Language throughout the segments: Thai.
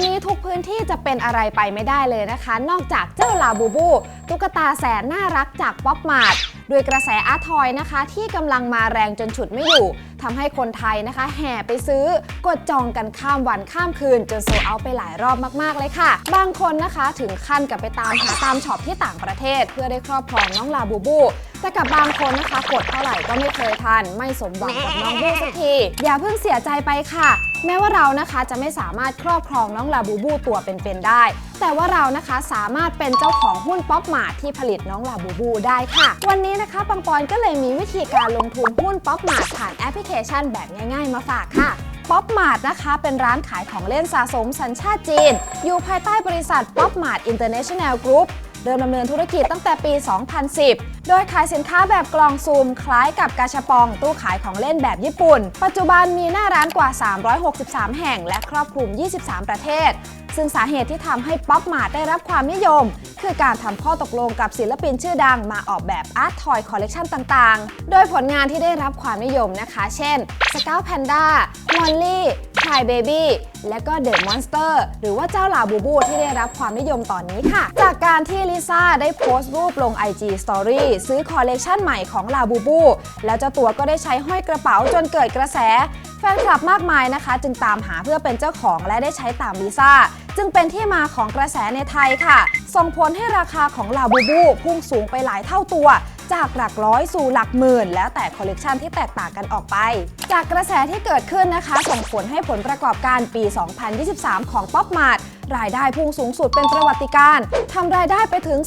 วันนี้ทุกพื้นที่จะเป็นอะไรไปไม่ได้เลยนะคะ นอกจากเจ้าลาบูบู ตุ๊กตาแสนน่ารักจากป๊อปมาร์ทด้วยกระแสอาร์ทอยนะคะ ที่กำลังมาแรงจนฉุดไม่อยู่ ทำให้คนไทยนะคะ แห่ไปซื้อกดจองกันข้ามวันข้ามคืน จนโซเอาไปหลายรอบมากๆเลยค่ะ บางคนนะคะถึงขั้นกับไปตามหาตามช็อปที่ต่างประเทศ เพื่อได้ครอบครองน้องลาบูบูแต่กับบางคนนะคะกดเท่าไหร่ก็ไม่เคยทัน ไม่สมหวังกับน้องบูสักที อย่าเพิ่งเสียใจไปค่ะ แม้ว่าเรานะคะจะไม่สามารถครอบครองน้องลาบูบูตัวเป็นๆได้ แต่ว่าเรานะคะสามารถเป็นเจ้าของหุ้นป๊อปมาร์ทที่ผลิตน้องลาบูบูได้ค่ะ วันนี้นะคะปังปอนก็เลยมีวิธีการลงทุนหุ้นป๊อปมาร์ทผ่านแอปพลิเคคชันแบบง่ายๆ มาฝากค่ะป๊อปมาร์ทนะคะ เป็นร้านขายของเล่นสะสมสัญชาติจีน อยู่ภายใต้บริษัทป๊อปมาร์ทอินเตอร์เนชั่นแนลกรุ๊ป เริ่มดำเนินธุรกิจตั้งแต่ปี 2010 โดยขายสินค้าแบบกล่องซูม คล้ายกับกาชาปอง ตู้ขายของเล่นแบบญี่ปุ่น ปัจจุบันมีหน้าร้านกว่า 363 แห่ง และครอบคลุม 23 ประเทศ ซึ่งสาเหตุที่ทำให้ป๊อปมาร์ได้รับความนิยม คือการทำข้อตกลงกับศิลปินชื่อดังมาออกแบบอาร์ตทอยคอลเลกชันต่างๆ โดยผลงานที่ได้รับความนิยมนะคะ เช่น s c o u t Panda, m o l l y Cry Baby และก็ The Monster หรือว่าเจ้าลาบูบูที่ได้รับความนิยมตอนนี้ค่ะ จากการที่ลิซ่าได้โพสต์รูปลง IG Story ซื้อคอลเลกชันใหม่ของลาบูบูแล้วเจ้าตัวก็ได้ใช้ห้อยกระเป๋าจนเกิดกระแสแฟนคลับมากมายนะคะ จึงตามหาเพื่อเป็นเจ้าของและได้ใช้ตามลิซ่า จึงเป็นที่มาของกระแสในไทยค่ะ ส่งผลให้ราคาของลาบูบูพุ่งสูงไปหลายเท่าตัวจากหลักร้อยสู่หลักหมื่น แล้วแต่คอลเลกชันที่แตกต่างกันออกไป จากกระแสที่เกิดขึ้นนะคะ ส่งผลให้ผลประกอบการปี 2023 ของป๊อปมาร์ท รายได้พุ่งสูงสุดเป็นประวัติการณ์ทำรายได้ไปถึง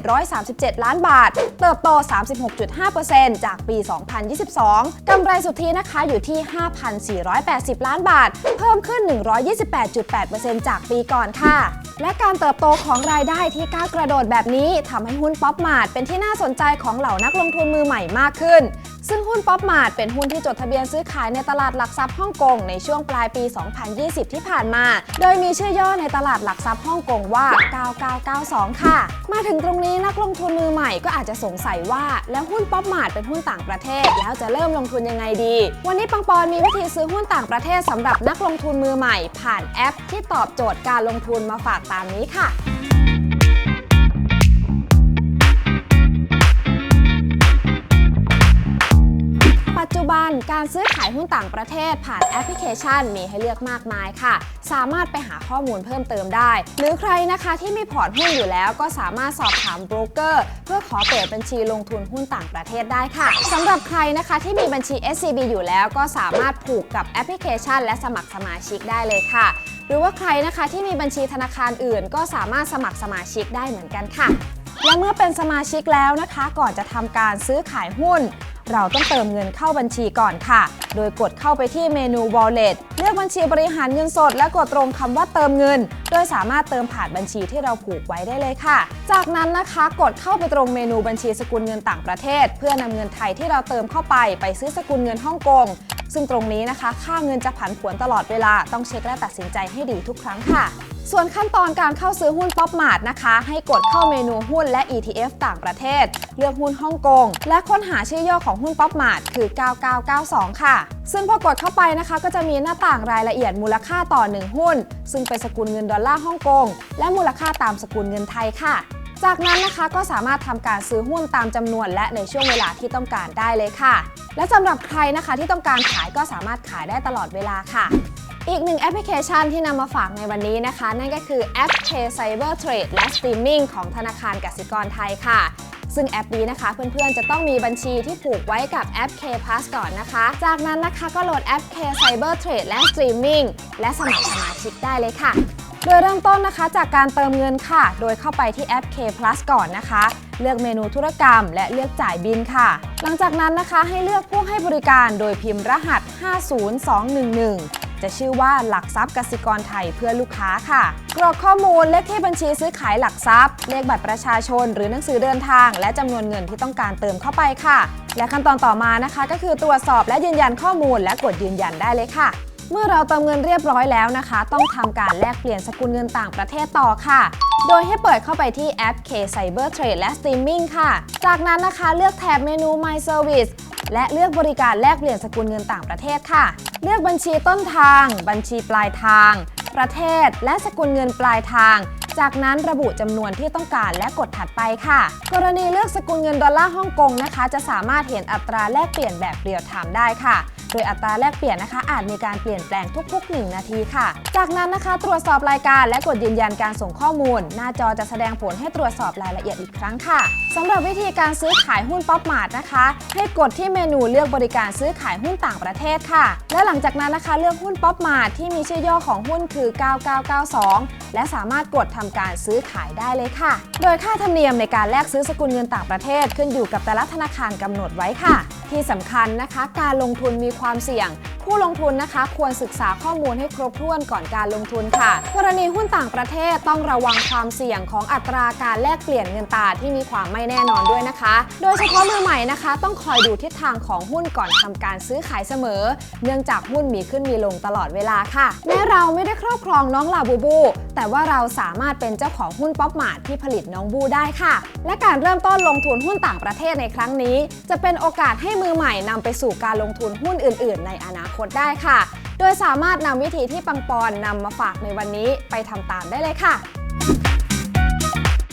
31,737 ล้านบาท เติบโต 36.5%จากปี 2022 กำไรสุทธินะคะอยู่ที่ 5,480 ล้านบาท เพิ่มขึ้น 128.8%จากปีก่อนค่ะ และการเติบโตของรายได้ที่ก้าวกระโดดแบบนี้ทำให้หุ้นป๊อปมาร์ทเป็นที่น่าสนใจของเหล่านักลงทุนมือใหม่มากขึ้น ซึ่งหุ้นป๊อปมาร์ทเป็นหุ้นที่จดทะเบียนซื้อขายในตลาดหลักทรัพย์ฮ่องกงในช่วงปลายปี 2020 ที่ผ่านมา โดยมีชื่อย่อในตลาดหลักทรัพย์ฮ่องกงว่า 9992 ค่ะ มาถึงตรงนี้นักลงทุนมือใหม่ก็อาจจะสงสัยว่าแล้วหุ้นป๊อปมาร์ทเป็นหุ้นต่างประเทศ แล้วจะเริ่มลงทุนยังไงดี วันนี้ปังปอนมีวิธีซื้อหุ้นต่างประเทศสำหรับนักลงทุนมือใหม่ ผ่านแอปที่ตอบโจทย์การลงทุนมาฝากตามนี้ค่ะ การซื้อขายหุ้นต่างประเทศผ่านแอปพลิเคชันมีให้เลือกมากมายค่ะ สามารถไปหาข้อมูลเพิ่มเติมได้ หรือใครนะคะที่มีพอร์ตหุ้นอยู่แล้วก็สามารถสอบถามโบรกเกอร์ เพื่อขอเปิดบัญชีลงทุนหุ้นต่างประเทศได้ค่ะสำหรับใครนะคะที่มีบัญชี SCB อยู่แล้วก็สามารถผูกกับแอปพลิเคชัน และสมัครสมาชิกได้เลยค่ะหรือว่าใครนะคะที่มีบัญชีธนาคารอื่น ก็สามารถสมัครสมาชิกได้เหมือนกันค่ะและเมื่อเป็นสมาชิกแล้วนะคะ ก่อนจะทำการซื้อขายหุ้น เราต้องเติมเงินเข้าบัญชีก่อนค่ะ โดยกดเข้าไปที่เมนู Wallet เลือกบัญชีบริหารเงินสด และกดตรงคำว่าเติมเงิน โดยสามารถเติมผ่านบัญชีที่เราผูกไว้ได้เลยค่ะ จากนั้นนะคะกดเข้าไปตรงเมนูบัญชีสกุลเงินต่างประเทศ เพื่อนำเงินไทยที่เราเติมเข้าไปไปซื้อสกุลเงินฮ่องกงซึ่งตรงนี้นะคะ ค่าเงินจะผันผวนตลอดเวลาต้องเช็คและตัดสินใจให้ดีทุกครั้งค่ะ ส่วนขั้นตอนการเข้าซื้อหุ้นป๊อปมาร์ทนะคะ ให้กดเข้าเมนูหุ้นและ ETF ต่างประเทศ เลือกหุ้นฮ่องกง และค้นหาชื่อย่อของหุ้นป๊อปมาร์ทคือ 9992 ค่ะ ซึ่งพอกดเข้าไปนะคะ ก็จะมีหน้าต่างรายละเอียดมูลค่าต่อ 1 หุ้น ซึ่งเป็นสกุลเงินดอลลาร์ฮ่องกง และมูลค่าตามสกุลเงินไทยค่ะ จากนั้นนะคะก็สามารถทำการซื้อหุ้นตามจำนวน และในช่วงเวลาที่ต้องการได้เลยค่ะ และสำหรับใครนะคะที่ต้องการขายก็สามารถขายได้ตลอดเวลาค่ะ อีกหนึ่งแอปพลิเคชันที่นำมาฝากในวันนี้นะคะ นั่นก็คือแอป K Cyber Trade และ Streaming ของธนาคารกสิกรไทยค่ะ ซึ่งแอปนี้นะคะ เพื่อนๆ จะต้องมีบัญชีที่ผูกไว้กับแอป K Plus ก่อนนะคะ จากนั้นนะคะก็โหลดแอป K Cyber Trade และ Streaming และสมัครสมาชิกได้เลยค่ะ โดยเริ่มต้นนะคะจากการเติมเงินค่ะ โดยเข้าไปที่แอป K Plus ก่อนนะคะ เลือกเมนูธุรกรรม และเลือกจ่ายบินค่ะ หลังจากนั้นนะคะให้เลือกผู้ให้บริการโดยพิมพ์รหัส 50211 จะชื่อว่าหลักทรัพย์กสิกรไทยเพื่อลูกค้าค่ะ กรอกข้อมูลเลขที่บัญชีซื้อขายหลักทรัพย์ เลขบัตรประชาชน หรือหนังสือเดินทาง และจำนวนเงินที่ต้องการเติมเข้าไปค่ะ และขั้นตอนต่อมานะคะ ก็คือตรวจสอบและยืนยันข้อมูลและกดยืนยันได้เลยค่ะ เมื่อเราเติมเงินเรียบร้อยแล้วนะคะ ต้องทำการแลกเปลี่ยนสกุลเงินต่างประเทศต่อค่ะ โดยให้เปิดเข้าไปที่แอป K Cyber Trade และ Streaming ค่ะ จากนั้นนะคะเลือกแถบเมนู My Service และเลือกบริการแลกเปลี่ยนสกุลเงินต่างประเทศค่ะ เลือกบัญชีต้นทาง บัญชีปลายทาง ประเทศ และสกุลเงินปลายทาง จากนั้นระบุจำนวนที่ต้องการและกดถัดไปค่ะ กรณีเลือกสกุลเงินดอลลาร์ฮ่องกงนะคะ จะสามารถเห็นอัตราแลกเปลี่ยนแบบเรียลไทม์ได้ค่ะ โดยอัตราแลกเปลี่ยนนะคะ อาจมีการเปลี่ยนแปลงทุก ๆ 1 นาทีค่ะ จากนั้นนะคะ ตรวจสอบรายการและกดยืนยันการส่งข้อมูล หน้าจอจะแสดงผลให้ตรวจสอบรายละเอียดอีกครั้งค่ะสำหรับวิธีการซื้อขายหุ้นป๊อปมาร์ทนะคะ ให้กดที่เมนูเลือกบริการซื้อขายหุ้นต่างประเทศค่ะ และหลังจากนั้นนะคะ เลือกหุ้นป๊อปมาร์ทที่มีชื่อย่อของหุ้นคือ 9992 และสามารถกดทำการซื้อขายได้เลยค่ะ โดยค่าธรรมเนียมในการแลกซื้อสกุลเงินต่างประเทศ ขึ้นอยู่กับแต่ละธนาคารกำหนดไว้ค่ะ ที่สำคัญนะคะ การลงทุนมีความเสี่ยง ผู้ลงทุนนะคะ ควรศึกษาข้อมูลให้ครบถ้วนก่อนการลงทุนค่ะ กรณีหุ้นต่างประเทศต้องระวังความเสี่ยงของอัตราการแลกเปลี่ยนเงินตราที่มีความไม่แน่นอนด้วยนะคะ โดยเฉพาะมือใหม่นะคะ ต้องคอยดูทิศทางของหุ้นก่อนทำการซื้อขายเสมอ เนื่องจากหุ้นมีขึ้นมีลงตลอดเวลาค่ะ แม้เราไม่ได้ครอบครองน้องลาบูบู แต่ว่าเราสามารถเป็นเจ้าของหุ้นป๊อปมาร์ทที่ผลิตน้องบูได้ค่ะ และการเริ่มต้นลงทุนหุ้นต่างประเทศในครั้งนี้ จะเป็นโอกาสให้มือใหม่นำไปสู่การลงทุนหุ้นอื่น ๆ ในอนาคตคตได้ค่ะ โดยสามารถนำวิธีที่ปังปอนนำมาฝากในวันนี้ไปทำตามได้เลยค่ะ